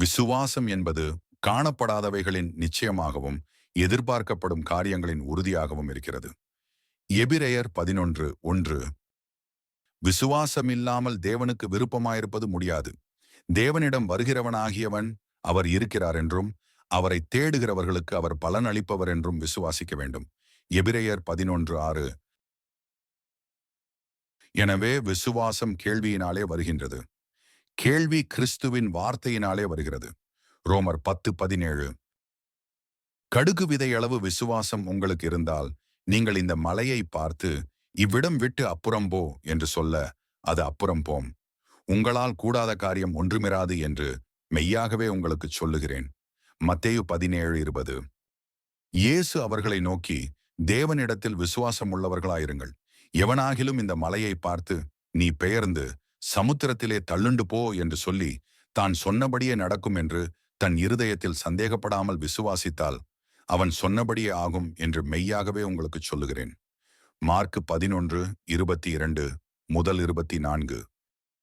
விசுவாசம் என்பது காணப்படாதவைகளின் நிச்சயமாகவும் எதிர்பார்க்கப்படும் காரியங்களின் உறுதியாகவும் இருக்கிறது. எபிரேயர் பதினொன்று ஒன்று. விசுவாசமில்லாமல் தேவனுக்கு விருப்பமாயிருப்பது முடியாது. தேவனிடம் வருகிறவனாகியவன் அவர் இருக்கிறார் என்றும் அவரை தேடுகிறவர்களுக்கு அவர் பலன் அளிப்பவர் என்றும் விசுவாசிக்க வேண்டும். எபிரேயர் பதினொன்று ஆறு. எனவே விசுவாசம் கேள்வியினாலே வருகின்றது. கேள்வி கிறிஸ்துவின் வார்த்தையினாலே வருகிறது. ரோமர் பத்து பதினேழு. கடுகு விதையளவு விசுவாசம் உங்களுக்கு இருந்தால் நீங்கள் இந்த மலையை பார்த்து இவ்விடம் விட்டு அப்புறம் போ என்று சொல்ல அது அப்புறம் போம். உங்களால் கூடாத காரியம் ஒன்றுமிராது என்று மெய்யாகவே உங்களுக்கு சொல்லுகிறேன். மத்தேயு பதினேழு இருபது. இயேசு அவர்களை நோக்கி தேவனிடத்தில் விசுவாசம் உள்ளவர்களாயிருங்கள். எவனாகிலும் இந்த மலையை பார்த்து நீ பெயர்ந்து சமுத்திரத்திலே தள்ளுண்டு போ என்று சொல்லி தான் சொன்னபடியே நடக்கும் என்று தன் இருதயத்தில் சந்தேகப்படாமல் விசுவாசித்தால் அவன் சொன்னபடியே ஆகும் என்று மெய்யாகவே உங்களுக்கு சொல்லுகிறேன். மார்க் பதினொன்று இருபத்தி இரண்டு முதல் இருபத்தி நான்கு.